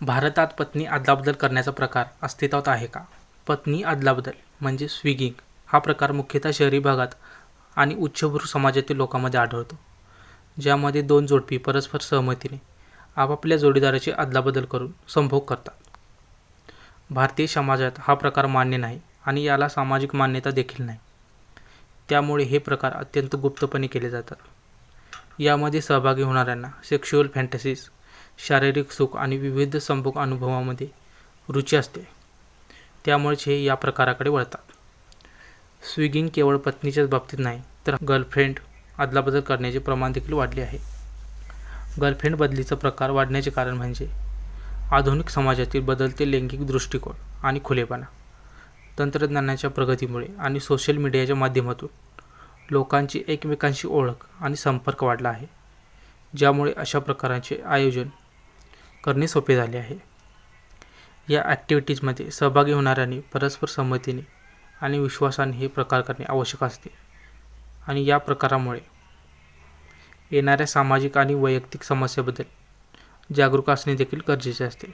भारतात पत्नी अदलाबदल करण्याचा प्रकार अस्तित्वात आहे का? पत्नी अदलाबदल म्हणजे स्विगिंग. हा प्रकार मुख्यतः शहरी भागात आणि उच्चभ्रू समाजातील लोकांमध्ये आढळतो ज्यामध्ये दोन जोडपी परस्पर सहमतीने आपापल्या जोडीदाराची अदलाबदल करून संभोग करतात. भारतीय समाजात हा प्रकार मान्य नाही आणि याला सामाजिक मान्यता देखील नाही. त्यामुळे हे प्रकार अत्यंत गुप्तपणे केले जातात. यामध्ये सहभागी होणाऱ्यांना सेक्शुअल फॅन्टसीज शारीरिक सुख आणि विविध संभोग अनुभवामध्ये रुची असते. त्यामुळेच हे या प्रकाराकडे वळतात. स्विगिंग केवळ पत्नीच्याच बाबतीत नाही तर गर्लफ्रेंड अदलाबदल करण्याचे प्रमाण देखील वाढले आहे. गर्लफ्रेंड बदलीचा प्रकार वाढण्याचे कारण म्हणजे आधुनिक समाजातील बदलते लैंगिक दृष्टिकोन आणि खुलेपणा. तंत्रज्ञानाच्या प्रगतीमुळे आणि सोशल मीडियाच्या माध्यमातून लोकांची एकमेकांशी ओळख आणि संपर्क वाढला आहे ज्यामुळे अशा प्रकारांचे आयोजन करणे सोपे झाले आहे. या ॲक्टिव्हिटीजमध्ये सहभागी होणाऱ्यांनी परस्पर संमतीने आणि विश्वासाने हे प्रकार करणे आवश्यक असते. आणि या प्रकारामुळे येणाऱ्या सामाजिक आणि वैयक्तिक समस्येबद्दल जागरूक असणे देखील गरजेचे असते.